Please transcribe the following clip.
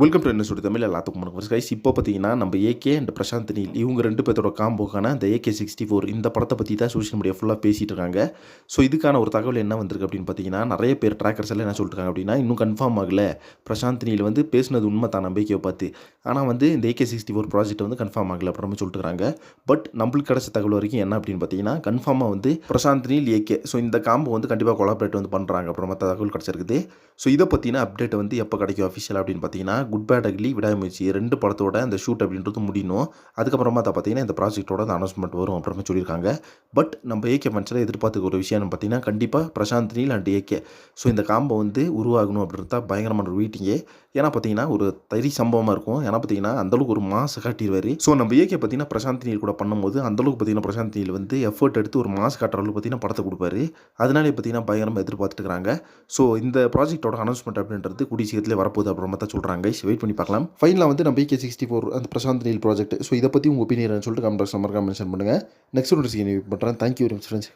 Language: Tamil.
வெல்கம் டு என்ன சொல்லி தமிழ் எல்லாத்துக்கும் வணக்கம். கைஸ் இப்போ பார்த்தீங்கன்னா நம்ம ஏகே அண்ட் பிரசாந்த் நீல் இவங்க ரெண்டு பேர்த்தோட காம்போக்கான அந்த ஏகே சிக்ஸ்டி ஃபோர் இந்த படத்தை பற்றி தான் சோஷியல் மீடியா ஃபுல்லாக பேசிகிட்டு இருக்காங்க. ஸோ இதுக்கான ஒரு தகவல் என்ன வந்திருக்கு அப்படின்னு பார்த்தீங்கன்னா நிறைய பேர் ட்ராக்கர்ஸ் எல்லாம் என்ன சொல்லிருக்காங்க அப்படின்னா இன்னும் கன்ஃபார்ம் ஆகலை. பிரசாந்த் நீல் வந்து பேசுனது உண்மை தான் நம்பிக்கையை பார்த்து. ஆனால் வந்து இந்த ஏகே சிக்ஸ்டி ஃபோர் ப்ராஜெக்ட் வந்து கன்ஃபார்ம் ஆகலை அப்படின்னு சொல்லிட்டு இருக்காங்க பட் நம்மளுக்கு கிடைச்ச தகவல் வரைக்கும் என்ன அப்படின்னு பார்த்தீங்கன்னா கன்ஃபார்மாக வந்து பிரசாந்த் நீல் ஏகே ஸோ இந்த காம்போ வந்து கண்டிப்பாக கொலாபரேட் வந்து பண்ணுறாங்க அப்புறம் மற்ற தகவல் கிடச்சிருக்குது. ஸோ இதை பற்றின அப்டேட் வந்து எப்போ கிடைக்கும் அஃபிஷியல் அப்படின்னு பார்த்தீங்கன்னா குட் பேட் அக்லி விடாமுயற்சி ரெண்டு படத்தோட அந்த ஷூட் அப்படின்றது முடியணும். அதுக்கப்புறமா தான் பார்த்தீங்கன்னா இந்த ப்ராஜெக்டோட அந்த அனௌன்ஸ்மெண்ட் வரும் அப்புறமா சொல்லியிருக்காங்க. பட் நம்ம ஏகே மனுஷனை எதிர்பார்த்துக்க ஒரு விஷயம்னு பார்த்தீங்கன்னா கண்டிப்பாக Prashanth Neel and AK so இந்த காம்போ வந்து உருவாகணும் அப்படின்றது தான் பயங்கரமான ஒரு வீட்டிங்கே ஏன்னா பார்த்தீங்கன்னா ஒரு தறி சம்பவமாக இருக்கும். ஏன்னா பார்த்தீங்கன்னா அந்தளவுக்கு ஒரு மாசு காட்டிடுவார் ஸோ நம்ம ஏகே பார்த்தீங்கன்னா பிரசாந்த் நீல் கூட பண்ணும்போது அந்தளவுக்கு பார்த்தீங்கன்னா பிரசாந்த் நீல் வந்து எஃபர்ட் எடுத்து ஒரு மாசு காட்டுற அளவுக்கு பார்த்தீங்கன்னா படத்தை கொடுப்பாரு. அதனாலே பார்த்தீங்கன்னா பயங்கரமாக எதிர்பார்த்துட்டுருக்காங்க ஸோ இந்த ப்ராஜெக்ட்டோட அனௌன்ஸ்மெண்ட் அப்படின்றது கூடிய சீக்கிரத்தில் வரப்போகுது அப்புறமா தான் சொல்கிறாங்க வெயிட் பண்ணி பார்க்கலாம். ஃபைனலாக வந்து நம்ம ஏகே சிக்ஸ்டி ஃபோர் அந்த பிரசாந்த் நீல் ப்ராஜெக்ட் ஸோ இதை பற்றி உங்கள் ஒப்பீனியன் சொல்லிட்டு கமெண்ட் பாக்ஸ் மென்ஷன் பண்ணுங்கள் நெக்ஸ்ட் ஒரு பண்ணுறேன் தேங்க்யூ வெரி மச் ஃப்ரெண்ட்ஸ்